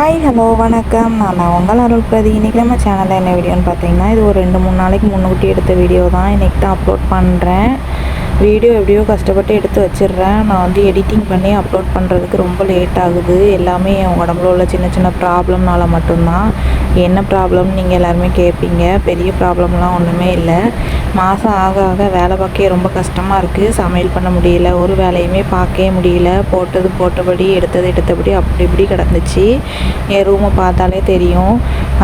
Hi hello வணக்கம். நான் உங்கள் அருள் பிரதி. இன்றைக்கி நம்ம சேனலில் என்ன வீடியோன்னு பார்த்தீங்கன்னா இது ஒரு ரெண்டு மூணு நாளைக்கு முன்னூட்டி எடுத்த வீடியோ தான். இன்றைக்கி தான் அப்லோட் பண்ணுறேன் வீடியோ எப்படியோ கஷ்டப்பட்டு எடுத்து வச்சிடுறேன். நான் வந்து எடிட்டிங் பண்ணி அப்லோட் பண்ணுறதுக்கு ரொம்ப லேட் ஆகுது. எல்லாமே என் உடம்புல உள்ள சின்ன சின்ன ப்ராப்ளம்னால மட்டும்தான். என்ன ப்ராப்ளம் நீங்கள் எல்லாருமே கேட்பீங்க பெரிய ப்ராப்ளம்லாம் ஒன்றுமே இல்லை. மாதம் ஆக ஆக வேலை பார்க்கவே ரொம்ப கஷ்டமாக இருக்குது சமையல் பண்ண முடியல. ஒரு வேலையுமே பார்க்கவே முடியல. போட்டது போட்டபடி எடுத்தது எடுத்தபடி அப்படி இப்படி கிடந்துச்சு. என் ரூமை பார்த்தாலே தெரியும்.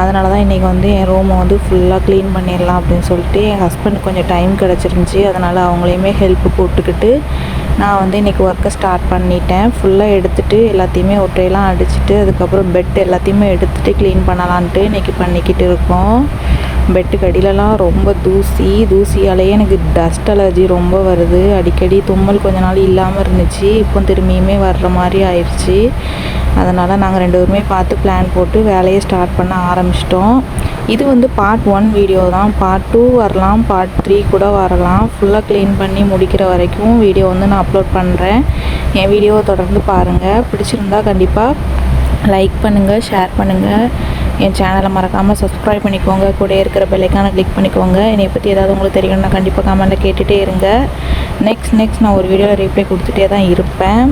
அதனால தான் இன்றைக்கி வந்து என் ரூமை வந்து ஃபுல்லாக க்ளீன் பண்ணிடலாம் அப்படின்னு சொல்லிட்டு என் ஹஸ்பண்ட் கொஞ்சம் டைம் கிடச்சிருந்துச்சி. அதனால் அவங்களையுமே ஹெல்ப்பு கூப்பிட்டுக்கிட்டு நான் வந்து இன்றைக்கி ஒர்க்கை ஸ்டார்ட் பண்ணிட்டேன். ஃபுல்லாக எடுத்துகிட்டு எல்லாத்தையுமே ஒற்றையெல்லாம் அடிச்சுட்டு அதுக்கப்புறம் பெட் எல்லாத்தையுமே எடுத்துகிட்டு க்ளீன் பண்ணலான்ட்டு இன்றைக்கி பண்ணிக்கிட்டு இருக்கோம். பெட்டுக்கு அடியிலலாம் ரொம்ப தூசி தூசியாலேயே எனக்கு டஸ்ட் அலர்ஜி ரொம்ப வருது. அடிக்கடி தும்மல் கொஞ்ச நாள் இல்லாமல் இருந்துச்சு. இப்போ திரும்பியுமே வர்ற மாதிரி ஆயிடுச்சு அதனால் நாங்கள் ரெண்டு பேருமே பார்த்து பிளான் போட்டு வேலையை ஸ்டார்ட் பண்ண ஆரம்பிச்சிட்டோம். இது வந்து பார்ட் ஒன் வீடியோ தான். பார்ட் டூ வரலாம். பார்ட் த்ரீ கூட வரலாம். ஃபுல்லாக க்ளீன் பண்ணி முடிக்கிற வரைக்கும் வீடியோ வந்து நான் அப்லோட் பண்ணுறேன் என் வீடியோவை தொடர்ந்து பாருங்கள் பிடிச்சிருந்தா கண்டிப்பாக லைக் பண்ணுங்கள் ஷேர் பண்ணுங்கள் என் சேனலை மறக்காமல் சப்ஸ்கிரைப் பண்ணிக்கோங்க. கூட இருக்கிற பெல்லைக்கான கிளிக் பண்ணிக்கோங்க. என்னை பற்றி ஏதாவது உங்களுக்கு தெரியணும்னா கண்டிப்பாக கமெண்ட்டில் கேட்டுகிட்டே இருங்க. நெக்ஸ்ட் நெக்ஸ்ட் நான் ஒரு வீடியோவில் ரீப்ளை கொடுத்துட்டே தான் இருப்பேன்.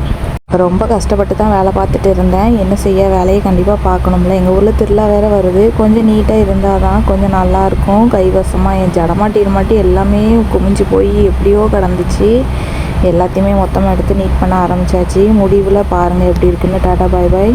ரொம்ப கஷ்டப்பட்டு தான் வேலை பார்த்துட்டு இருந்தேன். என்ன செய்ய வேலையை கண்டிப்பாக பார்க்கணும்ல. எங்கள் ஊரில் திருவிழா வேறு வருது. கொஞ்சம் நீட்டாக இருந்தால் தான் கொஞ்சம் நல்லாயிருக்கும் கைவசமாக என் ஜடமாட்டி இருமாட்டி எல்லாமே குமிஞ்சு போய் எப்படியோ கிடந்துச்சு. எல்லாத்தையுமே மொத்தமாக எடுத்து நீட் பண்ண ஆரம்பித்தாச்சு முடிவில் பாருங்கள் எப்படி இருக்குன்னு. டாடா பாய் பாய்.